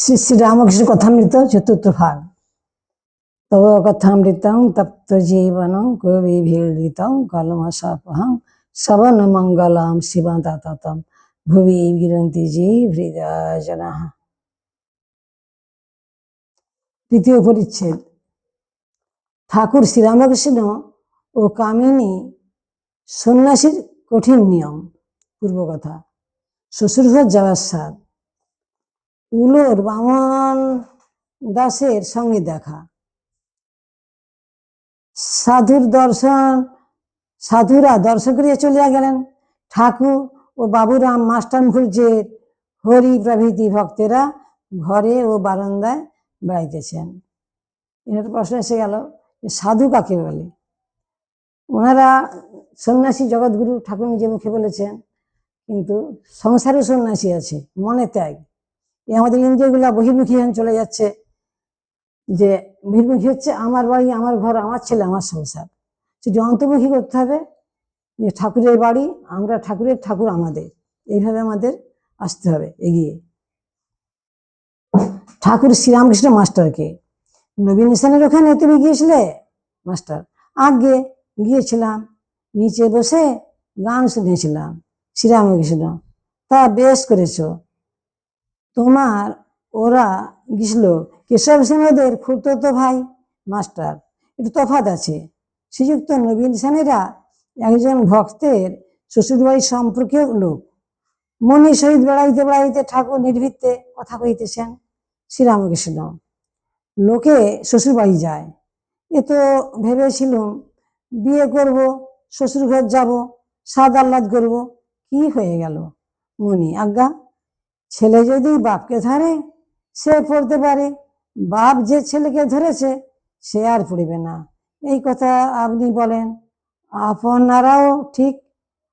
শ্রী শ্রী রামকৃষ্ণ কথামৃত চতুর্থ ভাগ। তব কথামৃতং তপ্ত জীবনং কবি ভীড়িতং কলমশাপহং শ্রবণ মঙ্গলাম শিবাততম ভুবি গিরন্তি জি হৃদয় তৃতীয় পরিচ্ছেদ ঠাকুর শ্রীরামকৃষ্ণ ও কামিনী সন্ন্যাসীর কঠিন নিয়ম, পূর্ব কথা। শ্বশুরঘর যাওয়ার স্বাদ। উলোর বামন দাসের সঙ্গে দেখা। সাধুর দর্শন, সাধুরা দর্শন করিয়া চলিয়া গেলেন। ঠাকুর ও বাবুরাম মাস্টার মুখুর্জের হরি প্রভৃতি ভক্তেরা ঘরে ও বারান্দায় বেড়াইতেছেন। এর প্রশ্ন এসে গেল সাধু কাকে বলে? ওনারা সন্ন্যাসী জগৎগুরু ঠাকুর নিজে মুখে বলেছেন, কিন্তু সংসারও সন্ন্যাসী আছে, মনে ত্যাগ। এই আমাদের ইন্দ্রিয়গুলা বহির্মুখী চলে যাচ্ছে। যে বহির্মুখী হচ্ছে আমার বাড়ি, আমার ঘর, আমার ছেলে, আমার সংসার। সেটি অন্তর্মুখী করতে হবে যে ঠাকুরের বাড়ি, আমরা ঠাকুরের, ঠাকুর আমাদের। এইভাবে আমাদের আসতে হবে, এগিয়ে। ঠাকুর শ্রীরামকৃষ্ণ মাস্টারকে। নবীন স্থানের ওখানে তুমি গিয়েছিলে? মাস্টার, আগে গিয়েছিলাম, নিচে বসে গান শুনেছিলাম। শ্রীরামকৃষ্ণ, তা বেশ করেছ। তোমার ওরা গেছিল কেশব সেনদের খুঁড়তো ভাই, মাস্টার। একটু তফাৎ আছে। শ্রীযুক্ত নবীন সেনেরা একজন ভক্তের শ্বশুরবাড়ির সম্পর্কেও লোক। মনির সহিত বেড়াইতে বেড়াইতে ঠাকুর নির্ভীতে কথা কইতেছেন শ্রীরামকৃষ্ণ, লোকে শ্বশুরবাড়ি যায়। এ তো ভেবেছিলুম বিয়ে করব, শ্বশুরঘর যাব, সাদ আহ্লাদ করব, কি হয়ে গেল? মনি, আজ্ঞা ছেলে যদি বাপকে ধরে, সে পড়তে পারে। বাপ যে ছেলেকে ধরেছে, সে আর পড়বে না। এই কথা আপনি বলেন, আপনারাও ঠিক,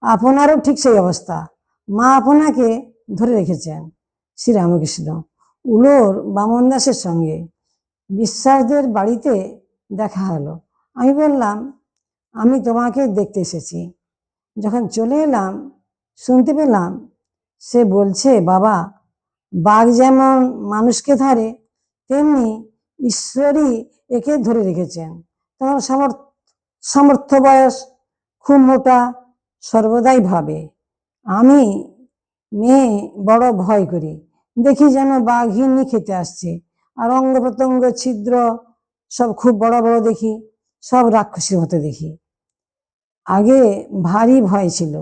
আপনারও ঠিক সেই অবস্থা। মা আপনাকে ধরে রেখেছেন শ্রীরামকৃষ্ণ। উলোর বামন দাসের সঙ্গে বিশ্বাসদের বাড়িতে দেখা হলো। আমি বললাম, আমি তোমাকে দেখতে এসেছি। যখন চলে এলাম, শুনতে পেলাম সে বলছে, বাবা, বাঘ যেমন মানুষকে ধরে, তেমনি ঈশ্বরই একে ধরে রেখেছেন। তখন সামর্থ বয়স খুব মোটা, সর্বদাই ভাবে। আমি মেয়ে বড় ভয় করি। দেখি যেন বাঘিনী খেতে আসছে। আর অঙ্গ প্রত্যঙ্গ, ছিদ্র, সব খুব বড় বড় দেখি, সব রাক্ষসীর মতো দেখি। আগে ভারী ভয় ছিল।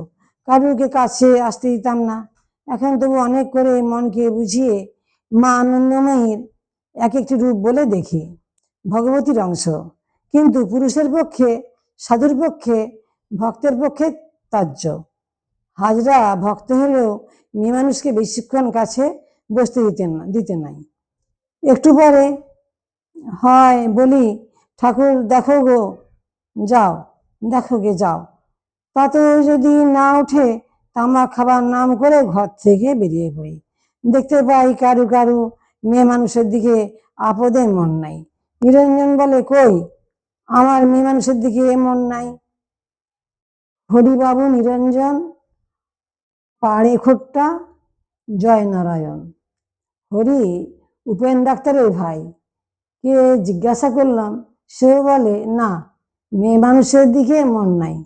কারুরকে কাছে আসতে দিতাম না। এখন তবু অনেক করে মনকে বুঝিয়ে মা আনন্দময়ীর এক একটি রূপ বলে দেখি। ভগবতীর অংশ। কিন্তু পুরুষের পক্ষে, সাধুর পক্ষে, ভক্তের পক্ষে তাজ্য। হাজরা ভক্ত হলেও মেয়ে মানুষকে বেশিক্ষণ কাছে বসতে দিতেন না, দিতে নাই। একটু পরে হয় বলি, ঠাকুর, দেখো গো, যাও, দেখো গে, যাও। তাতে যদি না ওঠে তামাক খাবার নাম করে ঘর থেকে বেরিয়ে পড়ি। দেখতে পাই কারু কারু মেয়ে মানুষের দিকে আপদে মন নাই। নিরঞ্জন বলে, কই, আমার মেয়ে মানুষের দিকে এ মন নাই? হরিবাবু নিরঞ্জন, পাড়ে খোট্টা জয় নারায়ণ হরি, উপেন ডাক্তারের ভাই। কে জিজ্ঞাসা করলাম, সেও বলে, না, মেয়ে মানুষের দিকে মন নাই।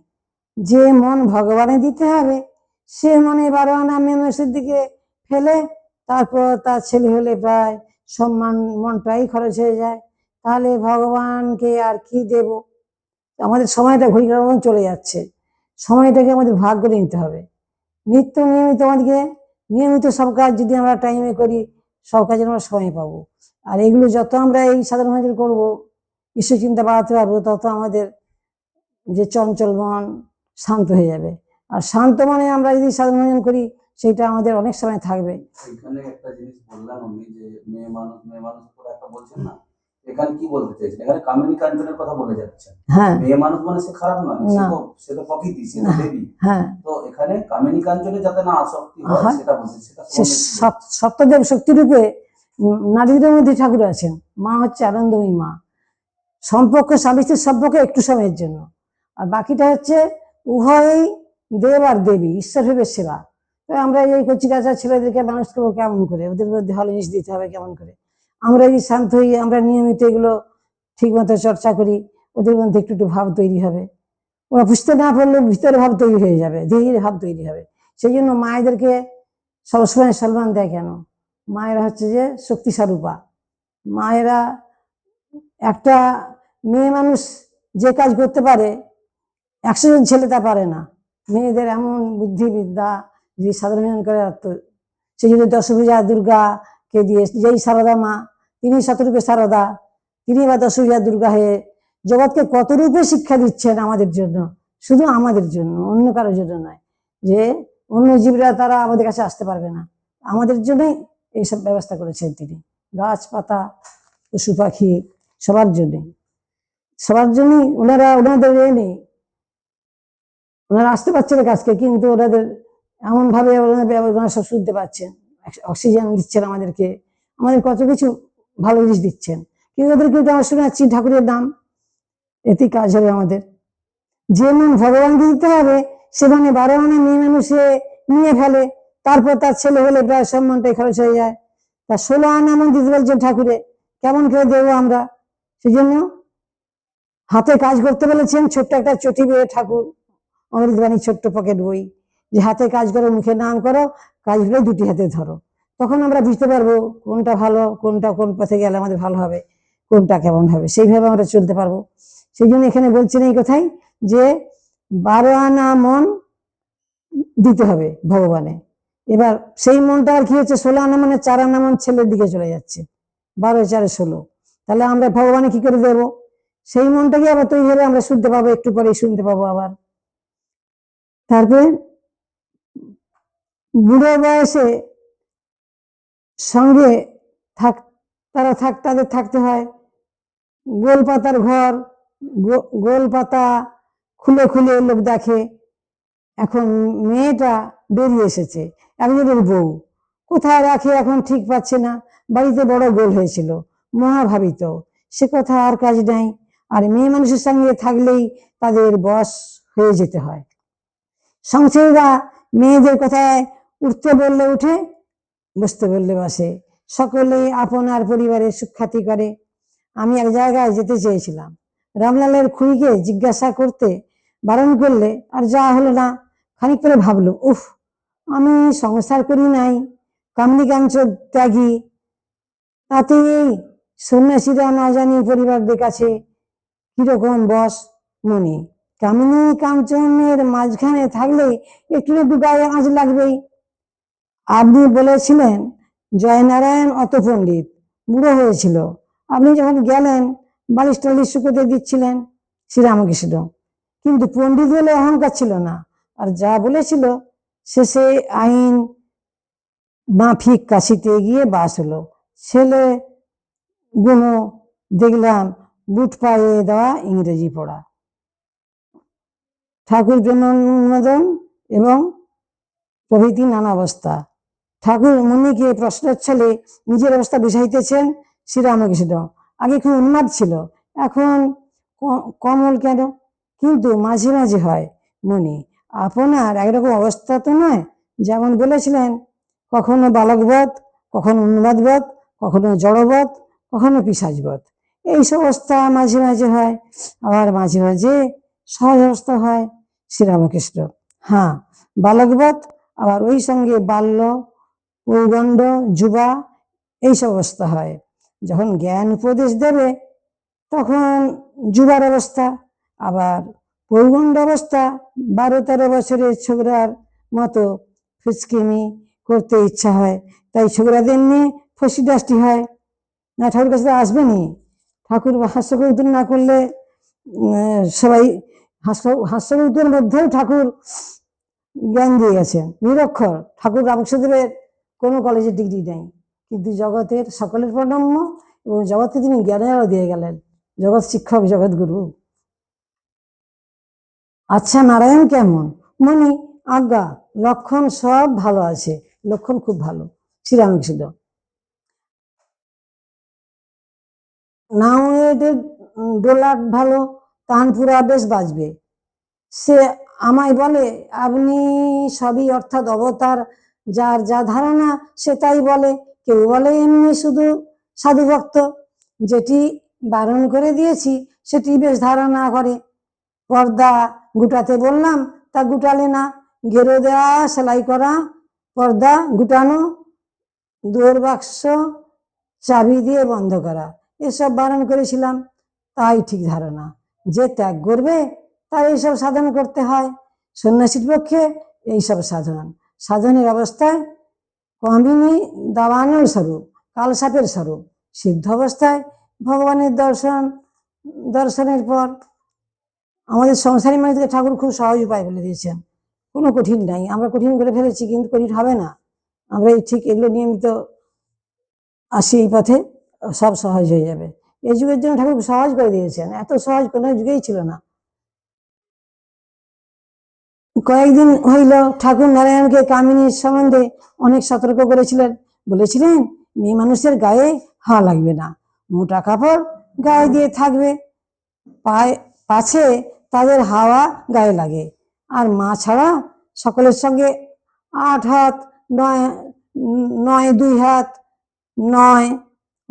যে মন ভগবানে দিতে হবে সে মনে বারো আনা মেয়ে মানুষের দিকে ফেলে, তারপর তার ছেলে হলে প্রায় সম্মান, মনটাই খরচ হয়ে যায়। তাহলে ভগবানকে আর কি দেব? আমাদের সময়টা ঘড়িকার মতন চলে যাচ্ছে। সময়টাকে আমাদের ভাগ করে নিতে হবে। নিত্য নিয়মিত আমাদেরকে, নিয়মিত সব কাজ যদি আমরা টাইমে করি, সব কাজের আমরা সময় পাবো। আর এগুলো যত আমরা এই সাধারণ মানুষের করব, ঈশ্বর চিন্তা বাড়াতে পারব, তত আমাদের যে চঞ্চল মন শান্ত হয়ে যাবে। আর শান্ত মনে আমরা যদি সাধারণ ভোজন করি সেটা আমাদের অনেক সময় থাকবে। এখানে একটা জিনিস বললাম আমি যে মেয়ে মানুষ মেয়ে মানুষ একটা বলছেন না এখানে কি বলতে চাইছেন? এখানে কামিনী কাঞ্চনের কথা বলে যাচ্ছেন। হ্যাঁ। মেয়ে মানুষ মানে সে খারাপ নয় সে তো সে তো প্রকৃতি সে দেবী। হ্যাঁ। তো এখানে কামিনী কাঞ্চনে যাতে না আসক্তি হয়। সেটা বলছি সেটা সপ্তদেব নারীদের মধ্যে ঠাকুর আছেন। মা হচ্ছে আনন্দময়ী মা। সম্পর্ক স্বামী স্ত্রীর সম্পর্ক একটু সময়ের জন্য। আর বাকিটা হচ্ছে উভয়ই দেব আর দেবী, ঈশ্বর ভেবে সেবা। তো আমরা এই কচি কাঁচা ছেলেদেরকে মানুষ করব কেমন করে? ওদের মধ্যে ভালো জিনিস দিতে হবে কেমন করে? আমরা এই শান্ত হই, আমরা নিয়মিত এগুলো ঠিক মতো চর্চা করি, ওদের মধ্যে একটু একটু ভাব তৈরি হবে। ওরা বুঝতে না পারলে ভিতরে ভাব তৈরি হয়ে যাবে ধীরে ভাব তৈরি হবে। সেই জন্য মায়েদেরকে সবসময় সম্মান দেয় কেন? মায়েরা হচ্ছে যে শক্তি স্বরূপা মায়েরা একটা মেয়ে মানুষ যে কাজ করতে পারে, একশো জন ছেলে তা পারে না। মেয়েদের এমন বুদ্ধিবিদ্যা যে সাধারণ করে আত্ম সেই জন্য দশভূজা দুর্গাকে দিয়ে যেই সারদা মা, তিনি শতরূপে সারদা, তিনি বা দশভূজা দুর্গা হয়ে জগৎকে কত রূপে শিক্ষা দিচ্ছেন আমাদের জন্য? শুধু আমাদের জন্য, অন্য কারোর জন্য নয়, যে অন্য জীবরা তারা আমাদের কাছে আসতে পারবে না। আমাদের জন্যই এইসব ব্যবস্থা করেছেন তিনি। গাছপাতা, পশু পাখি, সবার জন্যই। সবার জন্যই ওনারা ওনাদের এ নেই। ওনারা আসতে পারছে না কাজকে কিন্তু ওনাদের এমন ভাবে ওনারা সব শুনতে পাচ্ছেন। অক্সিজেন দিচ্ছেন আমাদেরকে। আমাদের কত কিছু ভালো জিনিস দিচ্ছেন। কিন্তু ওদের কিন্তু আমরা শোনাচ্ছি ঠাকুরের নাম। এতেই কাজ হবে আমাদের। যে মন ভগবানকে দিতে হবে সে মানে বারো মানে মেয়ে মানুষে নিয়ে ফেলে। তারপর তার ছেলে হলে প্রায় সব মনটাই খরচ হয়ে যায়। তা ষোলো আনা মন দিতে বলছেন ঠাকুরে, কেমন করে দেবো আমরা? সেই জন্য হাতে কাজ করতে বলেছেন, ছোট্ট একটা চটি বইয়ে ঠাকুর অমৃতবাণী ছোট্ট পকেট বই। যে হাতে কাজ করো, মুখে নাম করো কাজগুলো দুটি হাতে ধরো। তখন আমরা বুঝতে পারব কোনটা ভালো, কোনটা কোন পথে গেলে আমাদের ভালো হবে, কোনটা কেমন হবে। সেইভাবে আমরা চলতে পারব। সেই জন্য এখানে বলছেন এই কথাই যে বারো আনা মন দিতে হবে ভগবানে। এবার সেই মনটা আর কি হচ্ছে, ষোলো আনা মানে চার আনা মন ছেলের দিকে চলে যাচ্ছে। বারো চারে ষোলো। তাহলে আমরা ভগবানে কি করে দেবো? সেই মনটাকে আবার তৈরি হলে আমরা শুনতে পাবো, একটু পরেই শুনতে পাবো আবার। তারপরে বুড়ো বয়সে সঙ্গে থাক, তারা থাক, তাদের থাকতে হয়। গোল পাতার ঘর গোল পাতা খুলে খুলে লোক দেখে। এখন মেয়েটা বেরিয়ে এসেছে, একজনের বউ। কোথায় রাখে এখন ঠিক পাচ্ছে না। বাড়িতে বড় গোল হয়েছিল, মহাভাবিত। সে কথা আর কাজ নাই। আর মেয়ে মানুষের সঙ্গে থাকলেই তাদের বস হয়ে যেতে হয়। সংসারীরা মেয়েদের কথায় উঠতে বললে উঠে, বসতে বললে বসে। সকলেই আপনার পরিবারের সুখ্যাতি করে। আমি এক জায়গায় যেতে চেয়েছিলাম। রামলালের খুঁড়িকে জিজ্ঞাসা করতে বারণ করলে আর যা হলো না। খানিক করে ভাবলো, উফ, আমি সংসার করি নাই। কামনি কাঞ্চ ত্যাগী। তাতে এই সন্ন্যাসীরা না জানি পরিবারদের কাছে কীরকম বস মনে। কামিনী কাঞ্চনের মাঝখানে থাকলে একটু গায়ে আঁচ লাগবেই। আপনি বলেছিলেন, জয়নারায়ণ অত পণ্ডিত, বুড়ো হয়েছিল। আপনি যখন গেলেন, বালিশ টালিশ শুকোতে দিচ্ছিলেন, শ্রীরামকৃষ্ণ। কিন্তু পণ্ডিত বলে অহংকার ছিল না। আর যা বলেছিল, শেষে আইন মাফিক কাশিতে গিয়ে বাস হলো। ছেলে গুলো দেখলাম, বুট পায়ে দেওয়া ইংরেজি পড়া। ঠাকুর প্রেমোন্মোদন এবং প্রভৃতি নানা অবস্থা। ঠাকুর মুনিকে প্রশ্নোচ্ছলে নিজের অবস্থা বুঝাইতেছেন শ্রীরামকৃষ্ণ। আগে খুব উন্মাদ ছিল, এখন কমল কেন? কিন্তু মাঝে মাঝে হয় মনে, আপনার একরকম অবস্থা তো নয়? যেমন বলেছিলেন, কখনো বালকবধ, কখনো উন্মাদবধ, কখনো জড়বধ, কখনো পিসাজবধ। এইসব অবস্থা মাঝে মাঝে হয়, আবার মাঝে মাঝে সহজ অবস্থা হয়। শ্রীরামকৃষ্ণ। হ্যাঁ বালকবধ আবার ওই সঙ্গে বাল্য, পৌগণ্ড, যুবা, এইসব অবস্থা হয়। যখন জ্ঞান উপদেশ দেবে, তখন যুবার অবস্থা, আবার পৌগণ্ড অবস্থা, বারো তেরো বছরের ছোকরার মতো ফুচকিমি করতে ইচ্ছা হয়। তাই ছোকরাদের নিয়ে ফসি ডাস্টি হয়। না, ঠাকুর কাছে আসবেনি ঠাকুর হাস্যকৌতুক না করলে সবাই হাস্য হাস্যকৌতুকের মধ্যেও ঠাকুর জ্ঞান দিয়ে গেছেন নিরক্ষর। ঠাকুর রামকৃষ্ণদেবের কোনো কলেজের ডিগ্রি নেই, কিন্তু জগতের সকলের প্রণম্য এবং জগতে তিনি জ্ঞানেরও দিয়ে গেলেন। জগৎ শিক্ষক, জগৎ গুরু। আচ্ছা নারায়ণ কেমন? মনি আজ্ঞা, লক্ষণ সব ভালো আছে, লক্ষণ খুব ভালো। শ্রীরামকৃষ্ণ। নাও এদের ডোলার ভালো তানপুরা বেশ বাজবে। সে আমায় বলে, আপনি সবই অর্থাৎ অবতার, যার যা ধারণা সে তাই বলে। কেউ বলে, এমনি শুধু সাধু ভক্ত, যেটি বারণ করে দিয়েছি সেটি বেশ ধারণা করে। পর্দা গুটাতে বললাম, তা গুটালে না গেরো দেওয়া সেলাই করা, পর্দা গুটানো, দুয়ার বাক্স, চাবি দিয়ে বন্ধ করা। এসব বারণ করেছিলাম, তাই ঠিক ধারণা। যে ত্যাগ করবে, তার এইসব সাধন করতে হয়। সন্ন্যাসীর পক্ষে এইসব সাধন। সাধনের অবস্থায় কমিনী দাবানল স্বরূপ, কালসাপের স্বরূপ, সিদ্ধ অবস্থায় ভগবানের দর্শন, দর্শনের পর আমাদের সংসারী মানুষকে ঠাকুর খুব সহজ উপায় বলে দিয়েছেন। কোনো কঠিন নাই, আমরা কঠিন করে ফেলেছি কিন্তু কঠিন হবে না। আমরা এই ঠিক এগুলো নিয়মিত আসি এই পথে, সব সহজ হয়ে যাবে। এই যুগের জন্য ঠাকুর সহজ করে দিয়েছেন। এত সহজ কোনো যুগেই ছিল না। কয়েকদিন হইল ঠাকুর নারায়ণকে কামিনীর সম্বন্ধে অনেক সতর্ক করেছিলেন। বলেছিলেন, মেয়ে মানুষের গায়ে হাওয়া লাগবে না, মোটা কাপড় গায়ে দিয়ে থাকবে। পায়ে, পাছে তাদের হাওয়া গায়ে লাগে। আর মা ছাড়া সকলের সঙ্গে আট হাত, নয় নয়, দুই হাত, নয়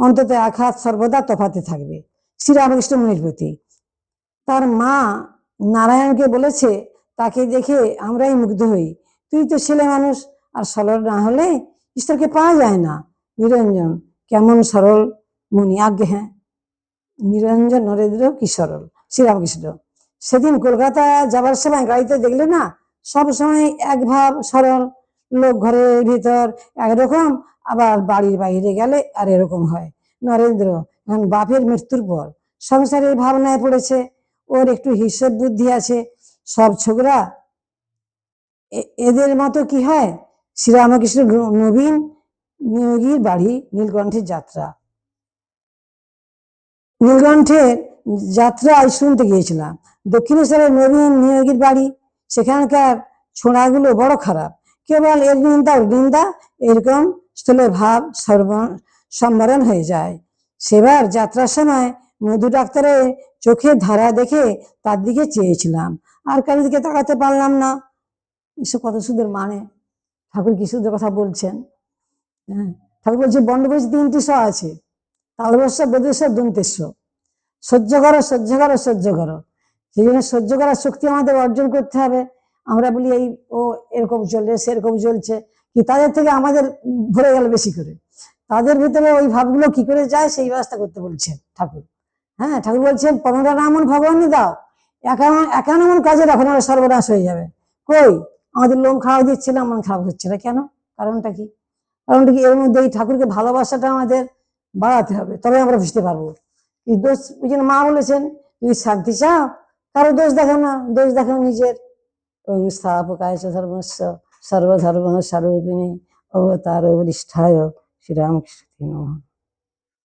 অন্তত এক হাত সর্বদা তফাতে থাকবে। শ্রীরামকৃষ্ণ মুনির প্রতি। তার মা নারায়ণকে বলেছে, তাকে দেখে আমরাই মুগ্ধ হই। তুই তো ছেলে মানুষ, আর সরল না হলে ঈশ্বরকে পাওয়া যায় না। নিরঞ্জন, কেমন সরল মুনি? আজ্ঞে হ্যাঁ। নিরঞ্জন নরেন্দ্র কি সরল? শ্রীরামকৃষ্ণ, সেদিন কলকাতা যাবার সময় গাড়িতে দেখলে না, সব সময় এক ভাব সরল। লোক ঘরের ভিতর একরকম আবার বাড়ির বাইরে গেলে আর এরকম হয়। নরেন্দ্র, এখন বাপের মৃত্যুর পর সংসারের ভাবনায় পড়েছে, ওর একটু হিসেব বুদ্ধি আছে। সব ছোকরা এদের মতো কি হয়? শ্রীরামকৃষ্ণ নবীন নিয়োগীর বাড়ি নীলকণ্ঠের যাত্রা। নীলকণ্ঠের যাত্রায় শুনতে গিয়েছিলাম। দক্ষিণেশ্বরের নবীন নিয়োগীর বাড়ি, সেখানকার ছোঁড়াগুলো বড় খারাপ। কেবল এর নিন্দা, ওর নিন্দা, এরকম স্থলে ভাব সর্ব সম্বরণ হয়ে যায়। সেবার যাত্রার সময় মধু ডাক্তারের চোখের ধারা দেখে তার দিকে চেয়েছিলাম। আর কারোর দিকে তাকাতে পারলাম না। এসব কত সুন্দর মানে? ঠাকুর কি সুন্দর কথা বলছেন? হ্যাঁ ঠাকুর বলছে বন্ডবীজ তিনটি স আছে। তালবস্য বেদেশ্বর দন্তেশ্ব সহ্য করো সহ্য করো সহ্য করো। সেই জন্য সহ্য করার শক্তি আমাদের অর্জন করতে হবে। আমরা বলি, এই ও এরকম চলছে সেরকম চলছে। কি তাদের থেকে আমাদের ভরে গেল বেশি করে? তাদের ভিতরে ওই ভাবগুলো কি করে যায়? সেই ব্যবস্থা করতে বলছেন ঠাকুর। হ্যাঁ ঠাকুর বলছেন, পনেরোটা নামন ভগবানই দাও। একান্ন একান্ন মন কাজে রাখো, নাহলে সর্বনাশ হয়ে যাবে। কই? আমাদের লোম খারাপ দিচ্ছে না, মন খারাপ হচ্ছে না কেন? কারণটা কি? কারণটা কি? এর মধ্যে এই ঠাকুরকে ভালোবাসাটা আমাদের বাড়াতে হবে। তবে আমরা বুঝতে পারব। এই দোষ, ওই জন্য মা বলেছেন, যদি শান্তি চাও, কারও দোষ দেখো না। দোষ দেখো নিজের। স্থাপকায় ধর্মস্য সর্বধর্ম স্বরূপিণী অবতার বরিষ্ঠায় শ্রীরামকৃষ্ণ নমঃ।